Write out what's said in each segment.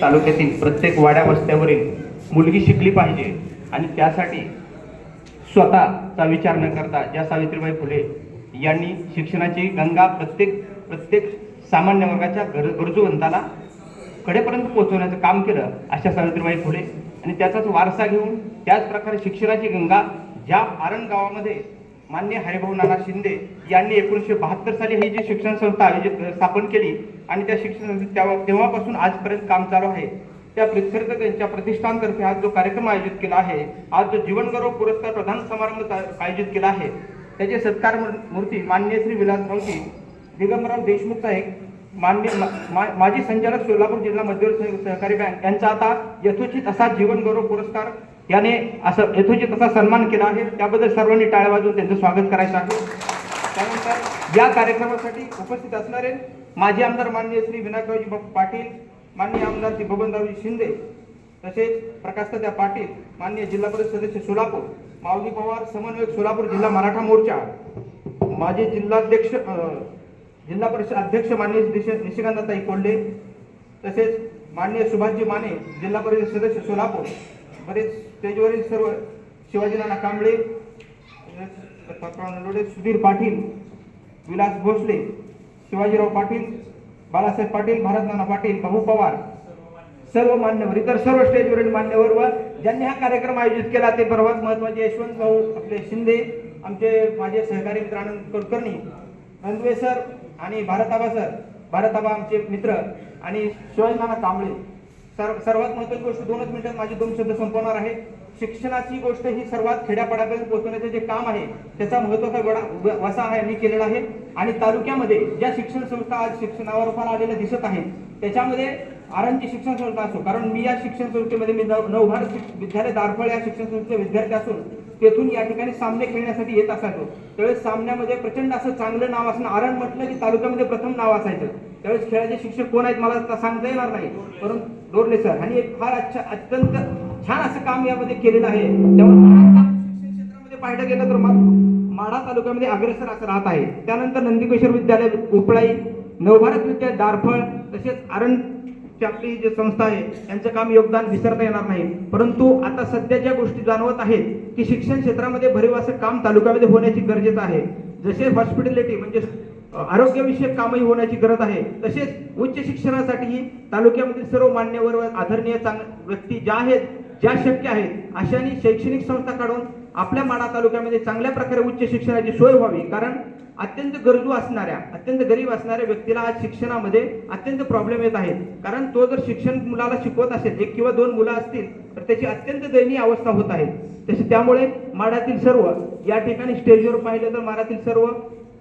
तालुक्यातील प्रत्येक वाड्या वस्त्यावरील मुलगी शिकली पाहिजे आणि त्यासाठी स्वतःचा विचार न करता ज्या सावित्रीबाई फुले यांनी शिक्षणाची गंगा प्रत्येक प्रत्येक सामान्य वर्गाच्या गर गरजूवंताला कडेपर्यंत पोहोचवण्याचं काम केलं अशा सावित्रीबाई फुले. आणि त्याचाच वारसा घेऊन त्याच प्रकारे शिक्षणाची गंगा ज्या आरण गावामध्ये मान्य हरिभाऊ नाना शिंदे यांनी एकोणीसशे बहात्तर साली ही जी शिक्षण संस्था आयोजित स्थापन केली आणि त्या शिक्षण संस्थेत तेव्हा तेव्हापासून आजपर्यंत काम चालू आहे. त्या प्रसिद्ध यांच्या प्रतिष्ठानतर्फे आज जो कार्यक्रम आयोजित केला आहे आज जो जीवनगौरव पुरस्कार प्रधान समारंभ चा- आयोजित केला आहे त्याचे सत्कार मूर्ती मान्य श्री विलासरावजी दिगंबराव देशमुख साहेब मान्य मा- माजी संचालक सोलापूर जिल्हा मध्यवर्ती सहकारी बँक यांचा आता यथोचित असा जीवनगौरव पुरस्कार याने असं यथोचित कसा सन्मान केला आहे. त्याबद्दल सर्वांनी टाळ्या वाजवून त्यांचं स्वागत करायचं आहे. त्यानंतर या कार्यक्रमासाठी उपस्थित असणारे माजी आमदार माननीय श्री विनायकरावजी पाटील माननीय आमदार श्री बबनरावजी शिंदे तसेच प्रकाशदादा पाटील माननीय जिल्हा परिषद सदस्य सोलापूर माऊली पवार समन्वयक सोलापूर जिल्हा मराठा मोर्चा माजी जिल्हाध्यक्ष जिल्हा परिषद अध्यक्ष माननीय निश- निशिकांतताई कोल्हे तसेच माननीय सुभाषजी माने जिल्हा परिषद सदस्य सोलापूर बरेच स्टेजवरील सर्व शिवाजीनाना कांबळे नलोडे सुधीर पाटील विलास भोसले शिवाजीराव पाटील बाळासाहेब पाटील भारतनाना पाटील भाऊ पवार सर्व मान्यवर इतर सर्व स्टेजवरील मान्यवर व ज्यांनी हा कार्यक्रम आयोजित केला ते सर्वात महत्त्वाचे यशवंत भाऊ आपले शिंदे आमचे माझे सहकारी मित्र आनंद कुलकर्णी रणवे सर आणि भारताबा सर भारताबा आमचे मित्र आणि शिवाजीनाना कांबळे. सर्वात महत्वाची गोष्ट दोनच मिनिटात माझे दोन शब्द संपवणार आहे शिक्षणाची गोष्ट ही सर्वात खेड्यापाड्यापर्यंत पोहोचवण्याचे जे काम आहे त्याचा महत्त्वाचा वडा वसा आहे मी केलेला आहे. आणि तालुक्यामध्ये ज्या शिक्षण संस्था आज शिक्षणावर फार आलेल्या दिसत आहेत त्याच्यामध्ये आरणची शिक्षण संस्था असो कारण मी या शिक्षण संस्थेमध्ये मी नवभार नवभारत विद्यालय दारफळ या शिक्षण संस्थेचे विद्यार्थी असून तेथून या ठिकाणी सामने खेळण्यासाठी येत असायचो. त्यावेळेस सामन्यामध्ये प्रचंड असं चांगलं नाव असणं आरण म्हटलं की तालुक्यामध्ये प्रथम नाव असायचं. त्यावेळेस खेळाचे शिक्षक कोण आहेत मला सांगता येणार नाही. परंतु डोरले सर आणि एक फार अच्छा अत्यंत छान असं काम यामध्ये केलेलं आहे. त्यामुळे शिक्षण क्षेत्रामध्ये पाहिलं गेलं तर मा- माढा तालुक्यामध्ये अग्रेसर असं राहत आहे. त्यानंतर नंदीकेश्वर विद्यालय उपळाई नवभारत विद्यालय दारफळ तसेच आरण आपली जी संस्था आहे त्यांचं काम योगदान विसरता येणार नाही. परंतु आता सध्या ज्या गोष्टी जाणवत आहेत की शिक्षण क्षेत्रामध्ये भरीव असं काम तालुक्यामध्ये होण्याची गरजेचं आहे. जसे हॉस्पिटॅलिटी म्हणजे आरोग्यविषयक कामही होण्याची गरज आहे. तसेच उच्च शिक्षणासाठीही तालुक्यामधील सर्व मान्यवर व आदरणीय चांग व्यक्ती ज्या आहेत ज्या शक्य आहेत अशाने शैक्षणिक संस्था काढून आपल्या माडा तालुक्यामध्ये चांगल्या प्रकारे उच्च शिक्षणाची सोय व्हावी. कारण अत्यंत गरजू असणाऱ्या अत्यंत गरीब असणाऱ्या व्यक्तीला आज शिक्षणामध्ये अत्यंत प्रॉब्लेम येत आहेत. कारण तो जर शिक्षण मुलाला शिकवत असेल एक किंवा दोन मुलं असतील तर त्याची अत्यंत दयनीय अवस्था होत आहे. तसे त्यामुळे माडातील सर्व या ठिकाणी स्टेजवर पाहिलं तर माडातील सर्व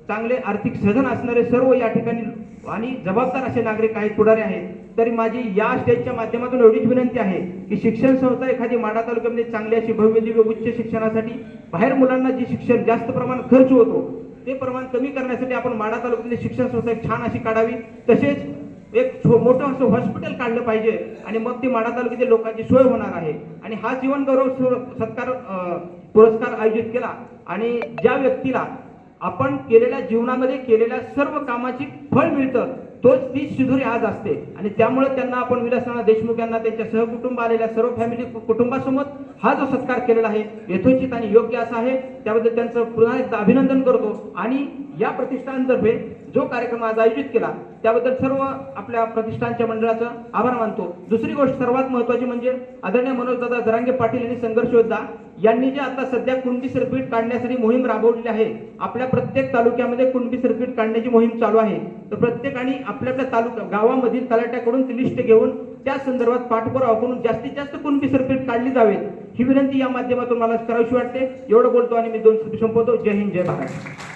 चांगले आर्थिक सजन असणारे सर्व या ठिकाणी आणि जबाबदार असे नागरिक आहेत पुढारे आहेत. तरी माझी या स्टेजच्या माध्यमातून एवढीच विनंती आहे की शिक्षण संस्था एखादी माडा तालुक्यामध्ये चांगली अशी भव्य दिव्य उच्च शिक्षणासाठी बाहेर मुलांना जे शिक्षण जास्त प्रमाणात खर्च होतो ते प्रमाण कमी करण्यासाठी आपण माडा तालुक्यातली शिक्षण संस्था एक छान अशी काढावी. तसेच एक मोठं असं हॉस्पिटल काढलं पाहिजे आणि मग ती माडा तालुक्यातील लोकांची सोय होणार आहे. आणि हा जीवन गौरव सत्कार पुरस्कार आयोजित केला आणि ज्या व्यक्तीला आपण केलेल्या जीवनामध्ये केलेल्या सर्व कामाची फळ मिळतं तोच ती शिधुरी आज असते. आणि त्यामुळे त्यांना आपण विलासनाथ देशमुख यांना त्यांच्या सहकुटुंब आलेल्या सर्व फॅमिली कुटुंबासमोर हा जो सत्कार केलेला आहे यथोचित आणि योग्य असा आहे त्याबद्दल त्यांचं पुन्हा एकदा अभिनंदन करतो. आणि या प्रतिष्ठानतर्फे जो कार्यक्रम आज आयोजित केला त्याबद्दल सर्व आपल्या प्रतिष्ठानच्या मंडळाचं आभार मानतो. दुसरी गोष्ट सर्वात महत्वाची म्हणजे आदरणीय मनोजदादा जरांगे पाटील यांनी संघर्ष योद्धा यांनी जे आता सध्या कुणबी सर्किट काढण्यासाठी मोहीम राबवलेली आहे आपल्या प्रत्येक तालुक्यामध्ये कुणबी सर्किट काढण्याची मोहीम चालू आहे. तर प्रत्येकाने आपल्या आपल्या तालुका गावामधील तलाट्याकडून ती लिस्ट घेऊन त्या संदर्भात पाठपुरावा करून जास्तीत जास्त कुणबी सरपीट काढली जावेत ही विनंती या माध्यमातून मला करावीशी वाटते. एवढं बोलतो आणि मी दोन संपवतो. जय हिंद जय महाराष्ट्र